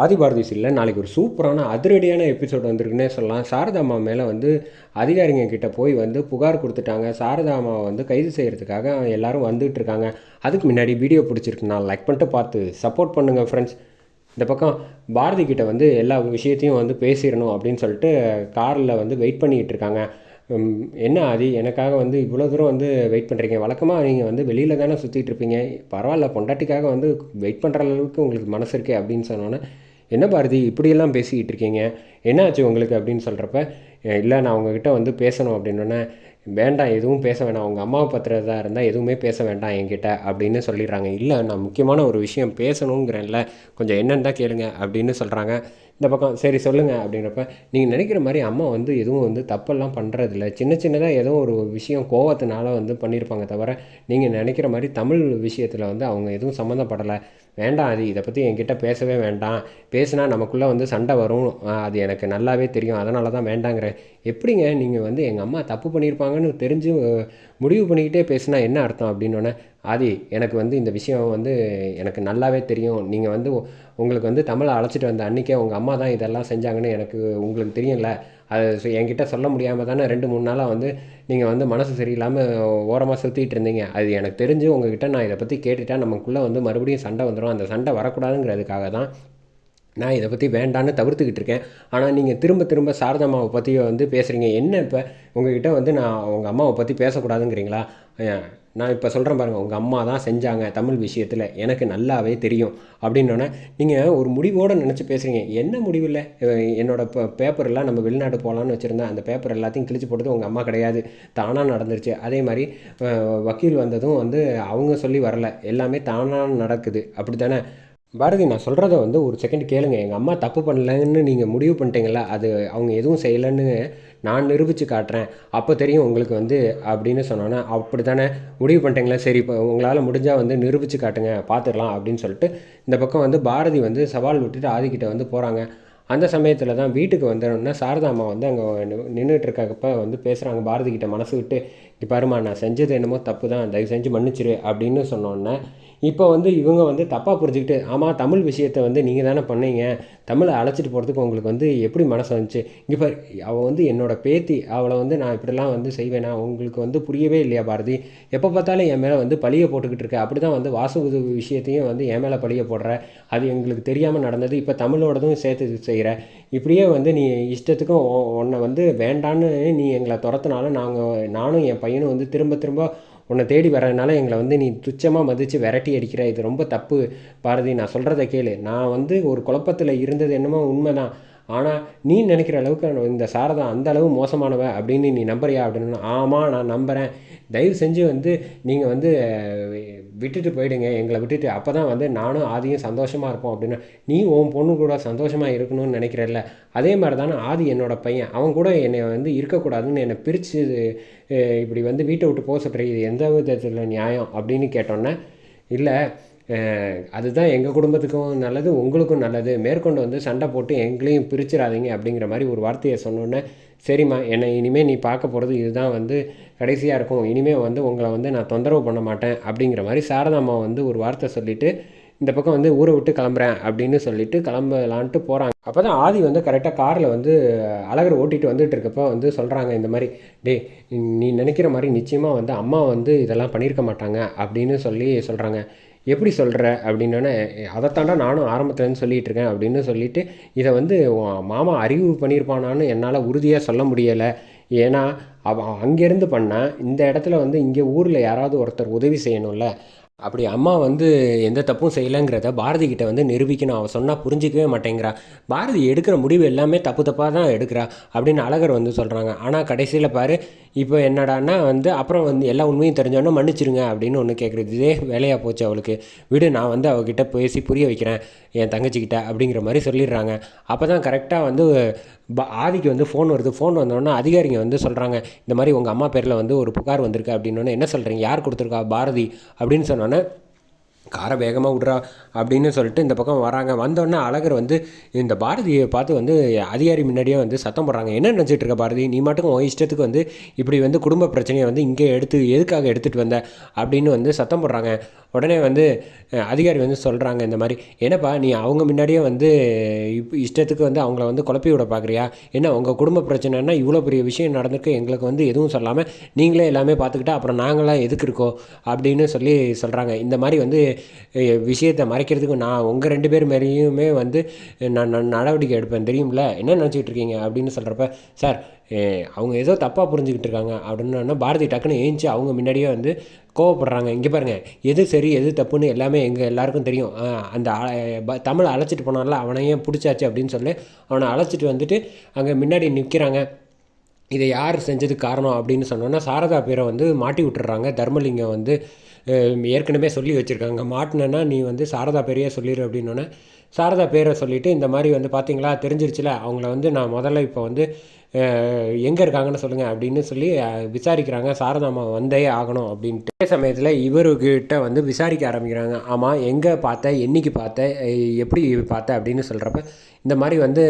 ஆதிபாரதி சீரியலில் நாளைக்கு ஒரு சூப்பரான அதிரடியான எபிசோட் வந்திருக்குன்னே சொல்லலாம். சாரதாமா மேலே வந்து அதிகாரிங்க கிட்ட போய் வந்து புகார் கொடுத்துட்டாங்க. சாரதாமாவை வந்து கைது செய்கிறதுக்காக எல்லாரும் வந்துட்டு இருக்காங்க. அதுக்கு முன்னாடி வீடியோ பிடிச்சிருக்கு. நான் லைக் பண்ணிட்டு பார்த்து சப்போர்ட் பண்ணுங்கள் ஃப்ரெண்ட்ஸ் இந்த பக்கம் பாரதி கிட்ட வந்து எல்லா விஷயத்தையும் வந்து பேசிடணும் அப்படின்னு சொல்லிட்டு காரில் வந்து வெயிட் பண்ணிக்கிட்டு இருக்காங்க. என்ன ஆதி? எனக்காக வந்து இவ்வளோ தூரம் வந்து வெயிட் பண்ணுறீங்க வழக்கமாக நீங்கள் வந்து வெளியில் தானே சுற்றிட்டு இருப்பீங்க. பரவாயில்ல பொண்டாட்டிக்காக வந்து வெயிட் பண்ணுற அளவுக்கு உங்களுக்கு மனசு இருக்கே அப்படின்னு சொன்னோன்னே என்ன பாரதி இப்படியெல்லாம் பேசிக்கிட்டு இருக்கீங்க? என்ன ஆச்சு உங்களுக்கு அப்படின்னு சொல்கிறப்ப இல்லை நான் உங்ககிட்ட வந்து பேசணும் அப்படின்னோடனே வேண்டாம் எதுவும் பேச வேணாம். உங்கள் அம்மாவை பத்திரதா இருந்தால் எதுவுமே பேச வேண்டாம் என்கிட்ட அப்படின்னு சொல்லிடுறாங்க. இல்லை நான் முக்கியமான ஒரு விஷயம் பேசணுங்கிறேன்ல. கொஞ்சம் என்னென்னு தான் கேளுங்க அப்படின்னு சொல்கிறாங்க இந்த பக்கம் சரி சொல்லுங்கள் அப்படின்றப்ப நீங்கள் நினைக்கிற மாதிரி அம்மா வந்து எதுவும் வந்து தப்பெல்லாம் பண்ணுறதில்ல சின்ன சின்னதாக ஏதோ ஒரு விஷயம் கோவத்தினால வந்து பண்ணியிருப்பாங்க தவிர நீங்கள் நினைக்கிற மாதிரி தமிழ் விஷயத்தில் வந்து அவங்க எதுவும் சம்மந்தப்படலை. வேண்டாம் அது இதை பற்றி என்கிட்ட பேசவே வேண்டாம். பேசினா நமக்குள்ளே வந்து சண்டை வரும். அது எனக்கு நல்லாவே தெரியும். அதனால தான் வேண்டாங்கிறேன். எப்படிங்க நீங்கள் வந்து எங்கள் அம்மா தப்பு பண்ணியிருப்பாங்க பண்ணியிருப்பாங்கன்னு தெரிஞ்சு முடிவு பண்ணிக்கிட்டே பேசினா என்ன அர்த்தம் அப்படின்னோடனே ஆதி எனக்கு வந்து இந்த விஷயம் வந்து எனக்கு நல்லாவே தெரியும். நீங்கள் வந்து உங்களுக்கு வந்து தமிழை அழைச்சிட்டு வந்த அன்றைக்கே உங்கள் அம்மா தான் இதெல்லாம் செஞ்சாங்கன்னு எனக்கு உங்களுக்கு தெரியும்ல. அது என்கிட்ட சொல்ல முடியாமல் தானே ரெண்டு மூணு நாளாக வந்து நீங்கள் வந்து மனசு சரியில்லாமல் ஓரமாக சுற்றிட்டு இருந்தீங்க. அது எனக்கு தெரிஞ்சு உங்ககிட்ட நான் இதை பற்றி கேட்டுட்டா நமக்குள்ளே வந்து மறுபடியும் சண்டை வந்துடும் அந்த சண்டை வரக்கூடாதுங்கிறதுக்காக தான் நான் இதை பற்றி வேண்டான்னு தவிர்த்துக்கிட்டு இருக்கேன். ஆனால் நீங்கள் திரும்ப திரும்ப சாரதாமாவை பற்றி வந்து பேசுகிறீங்க என்ன இப்போ? உங்ககிட்ட வந்து நான் உங்கள் அம்மாவை பற்றி பேசக்கூடாதுங்கிறீங்களா? நான் இப்போ சொல்கிறேன் பாருங்கள் உங்கள் அம்மா தான் செஞ்சாங்க தமிழ் விஷயத்தில். எனக்கு நல்லாவே தெரியும். அப்படின்னோடனே நீங்கள் ஒரு முடிவோடு நினச்சி பேசுகிறீங்க என்ன முடிவில் என்னோட இப்போ பேப்பரெல்லாம் நம்ம வெளிநாடு போகலான்னு வச்சுருந்தேன் அந்த பேப்பர் எல்லாத்தையும் கிழிச்சு போட்டது உங்கள் அம்மா கிடையாது. தானாக நடந்துருச்சு. அதே மாதிரி வக்கீல் வந்ததும் வந்து அவங்க சொல்லி வரல. எல்லாமே தானாக நடக்குது. அப்படி தானே பாரதி நான் சொல்கிறத வந்து ஒரு செகண்ட் கேளுங்க. எங்கள் அம்மா தப்பு பண்ணலன்னு நீங்கள் முடிவு பண்ணிட்டீங்களா? அது அவங்க எதுவும் செய்யலைன்னு நான் நிரூபித்து காட்டுறேன். அப்போ தெரியும் உங்களுக்கு வந்து அப்படின்னு சொன்னோன்னே அப்படி தானே முடிவு பண்ணிட்டீங்களா? சரி இப்போ உங்களால் முடிஞ்சால் வந்து நிரூபித்து காட்டுங்க பார்த்துடலாம் அப்படின்னு சொல்லிட்டு இந்த பக்கம் வந்து பாரதி வந்து சவால் விட்டுட்டு ஆதிக்கிட்ட வந்து போகிறாங்க அந்த சமயத்தில் தான் வீட்டுக்கு வந்தோடனே சாரதா அம்மா வந்து அங்கே நின்றுட்டு இருக்கப்ப வந்து பேசுகிறாங்க பாரதி கிட்ட மனசு விட்டு இங்க பாரும்மா நான் செஞ்சது என்னமோ தப்பு தான். தயவு செஞ்சு மன்னிச்சிரு அப்படின்னு சொன்னோன்னே இப்போ வந்து இவங்க வந்து தப்பாக புரிஞ்சுக்கிட்டு ஆமாம் தமிழ் விஷயத்தை வந்து நீங்கள் தானே பண்ணீங்க. தமிழை அழைச்சிட்டு போகிறதுக்கு உங்களுக்கு வந்து எப்படி மனசு வந்துச்சு? இங்கே பாரு அவள் வந்து என்னோட பேத்தி. அவளை வந்து நான் இப்படிலாம் வந்து செய்வேனா? உங்களுக்கு வந்து புரியவே இல்லையா பாரதி? எப்போ பார்த்தாலும் என் மேலே வந்து பழிய போட்டுக்கிட்டு இருக்க. அப்படி தான் வந்து வாசு விஷயத்தையும் வந்து என் மேலே பழிய போடுற. அது எங்களுக்கு தெரியாமல் நடந்தது. இப்போ தமிழோடதும் சேர்த்து செய்கிற இப்படியே வந்து நீ இஷ்டத்துக்கும் உன்னை வந்து வேண்டான்னு நீ எங்களை துரத்துனாலும் நாங்கள் நானும் என் பையனும் வந்து திரும்ப திரும்ப உன்னை தேடி வரதுனால எங்களை வந்து நீ துச்சமாக மதித்து விரட்டி அடிக்கிற. இது ரொம்ப தப்பு பாரதி. நான் சொல்கிறத கேளு. நான் வந்து ஒரு குழப்பத்தில் இருந்தது என்னமோ உண்மைதான். ஆனால் நீ நினைக்கிற அளவுக்கு இந்த சாரதா அந்த அளவு மோசமானவ அப்படின்னு நீ நம்புறியா அப்படின்னு ஆமாம் நான் நம்புகிறேன் தயவு செஞ்சு வந்து நீங்கள் வந்து விட்டுட்டு போயிடுங்க. எங்களை விட்டுட்டு அப்போ தான் வந்து நானும் ஆதியும் சந்தோஷமாக இருப்போம் அப்படின்னா நீ உன் பொண்ணு கூட சந்தோஷமாக இருக்கணும்னு நினைக்கிறல்ல. அதே மாதிரி தானே ஆதி என்னோட பையன். அவன் கூட என்னை வந்து இருக்கக்கூடாதுன்னு என்னை பிரித்து இப்படி வந்து வீட்டை விட்டு போக சொல்கிற இது எந்த விதத்தில் நியாயம் அப்படின்னு கேட்டோன்னே இல்லை அதுதான் எங்கள் குடும்பத்துக்கும் நல்லது உங்களுக்கும் நல்லது. மேற்கொண்டு வந்து சண்டை போட்டு எங்களையும் பிரிச்சிடாதீங்க அப்படிங்கிற மாதிரி ஒரு வார்த்தையை சொன்னோன்னே சரிம்மா என்னை இனிமேல் நீ பார்க்க போகிறது இதுதான் வந்து கடைசியாக இருக்கும். இனிமேல் வந்து உங்களை வந்து நான் தொந்தரவு பண்ண மாட்டேன். அப்படிங்கிற மாதிரி சாரதாம்மா வந்து ஒரு வார்த்தை சொல்லிவிட்டு இந்த பக்கம் வந்து ஊரை விட்டு கிளம்புறேன் அப்படின்னு சொல்லிட்டு கிளம்பலான்ட்டு போகிறாங்க அப்போ தான் ஆதி வந்து கரெக்டாக காரில் வந்து அழகர் ஓட்டிகிட்டு வந்துட்டு இருக்கப்போ வந்து சொல்கிறாங்க இந்த மாதிரி டேய் நீ நினைக்கிற மாதிரி நிச்சயமாக வந்து அம்மா வந்து இதெல்லாம் பண்ணியிருக்க மாட்டாங்க அப்படின்னு சொல்லி சொல்கிறாங்க எப்படி சொல்கிற அப்படின்னோடனே அதைத்தாண்டா நானும் ஆரம்பத்துலேருந்து சொல்லிகிட்டு இருக்கேன் அப்படின்னு சொல்லிட்டு இதை வந்து மாமா அறிவு பண்ணியிருப்பானான்னு என்னால் உறுதியாக சொல்ல முடியலை. ஏன்னா அவன் அங்கேருந்து பண்ணால் இந்த இடத்துல வந்து இங்கே ஊரில் யாராவது ஒருத்தர் உதவி செய்யணும்ல. அப்படி அம்மா வந்து எந்த தப்பும் செய்யலைங்கிறத பாரதி கிட்ட வந்து நிரூபிக்கணும். அவள் சொன்னால் புரிஞ்சிக்கவே மாட்டேங்கிறா. பாரதி எடுக்கிற முடிவு எல்லாமே தப்பு தப்பாக தான் எடுக்கிறா அப்படின்னு அழகர் வந்து சொல்கிறாங்க ஆனால் கடைசியில் பாரு இப்போ என்னடான்னா வந்து அப்புறம் வந்து எல்லா உண்மையும் தெரிஞ்சோன்னே மன்னிச்சிருங்க அப்படின்னு ஒன்று கேட்குறது இதே வேலையாக போச்சு அவளுக்கு. விடு நான் வந்து அவகிட்ட பேசி புரிய வைக்கிறேன். என் தங்கச்சிக்கிட்ட அப்படிங்கிற மாதிரி சொல்லிடுறாங்க. அப்போ தான் கரெக்டாக வந்து ஆதிக்கு வந்து ஃபோன் வருது. ஃபோன் வந்தோடனே அதிகாரிங்க வந்து சொல்கிறாங்க இந்த மாதிரி உங்கள் அம்மா பேரில் வந்து ஒரு புகார் வந்திருக்கு. அப்படின்னோடனே என்ன சொல்கிறீங்க யார் கொடுத்துருக்கா பாரதி? அப்படின்னு சொன்னோன்னே ആണ് காரை வேகமாக விட்றா அப்படின்னு சொல்லிட்டு இந்த பக்கம் வராங்க. வந்தோடனே அழகர் வந்து இந்த பாரதியை பார்த்து வந்து அதிகாரி முன்னாடியே வந்து சத்தம் போடுறாங்க. என்ன நினச்சிட்டு இருக்க பாரதி? நீ மட்டும் உன் இஷ்டத்துக்கு வந்து இப்படி வந்து குடும்ப பிரச்சனையை வந்து இங்கே எடுத்து எதுக்காக எடுத்துகிட்டு வந்த? அப்படின்னு வந்து சத்தம் போடுறாங்க. உடனே வந்து அதிகாரி வந்து சொல்கிறாங்க இந்த மாதிரி என்னப்பா நீ அவங்க முன்னாடியே வந்து இப்போ இஷ்டத்துக்கு வந்து அவங்கள வந்து குழப்பி விட பார்க்குறியா என்ன உங்கள் குடும்ப பிரச்சனைனா இவ்வளோ பெரிய விஷயம் நடந்திருக்கு எங்களுக்கு வந்து எதுவும் சொல்லாமல் நீங்களே எல்லாமே பார்த்துக்கிட்டா அப்புறம் நாங்களாம் எதுக்கு இருக்கோம்? அப்படின்னு சொல்லி சொல்கிறாங்க இந்த மாதிரி வந்து விஷயத்தை மறைக்கிறதுக்கு நான் உங்கள் ரெண்டு பேர் மேலேயுமே வந்து நான் நான் நடவடிக்கை எடுப்பேன். தெரியும்ல? என்ன நினச்சிட்டு இருக்கீங்க? அப்படின்னு சொல்கிறப்ப சார் அவங்க ஏதோ தப்பாக புரிஞ்சுக்கிட்டு இருக்காங்க. அப்படின்னு பாரதி டக்குன்னு ஏஞ்சி அவங்க முன்னாடியே வந்து கோவப்படுறாங்க. இங்கே பாருங்கள் எது சரி எது தப்புன்னு எல்லாமே எங்கள் எல்லாருக்கும் தெரியும். அந்த அ- தமிழை அழைச்சிட்டு போனால அவனையே பிடிச்சாச்சு? அப்படின்னு சொல்லி அவனை அழைச்சிட்டு வந்துட்டு அங்கே முன்னாடி நிற்கிறாங்க இதை யார் செஞ்சதுக்கு காரணம்? அப்படின்னு சொன்னோன்னா சாரதா பேரை வந்து மாட்டி விட்டுறாங்க தர்மலிங்கம் வந்து ஏற்கனவே சொல்லி வச்சுருக்காங்க. மாட்டினேன்னா நீ வந்து சாரதா பேரையே சொல்லிடு அப்படின்னோடனே சாரதா பேரை சொல்லிவிட்டு இந்த மாதிரி வந்து பார்த்தீங்களா தெரிஞ்சிருச்சுல அவங்கள வந்து நான் முதல்ல இப்போ வந்து எங்கே இருக்காங்கன்னு சொல்லுங்கள் அப்படின்னு சொல்லி விசாரிக்கிறாங்க. சாரதாமா வந்தே ஆகணும் அப்படின்ட்டு. அதே சமயத்தில் இவர்கிட்ட வந்து விசாரிக்க ஆரம்பிக்கிறாங்க. ஆமாம் எங்கே பார்த்த என்னைக்கு பார்த்த எப்படி பார்த்த அப்படின்னு சொல்கிறப்ப இந்த மாதிரி வந்து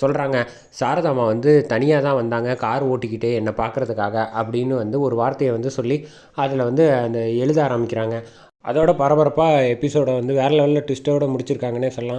சொல்கிறாங்க சாரதாமா வந்து தனியாக தான் வந்தாங்க. கார் ஓட்டிக்கிட்டே என்னை பார்க்குறதுக்காக அப்படின்னு வந்து ஒரு வார்த்தையை வந்து சொல்லி அதில் வந்து அந்த எழுத ஆரம்பிக்கிறாங்க. அதோட பரபரப்பாக எபிசோடை வந்து வேறு லெவலில் ட்விஸ்ட்டோடு முடிச்சிருக்காங்கன்னே சொல்லலாம்.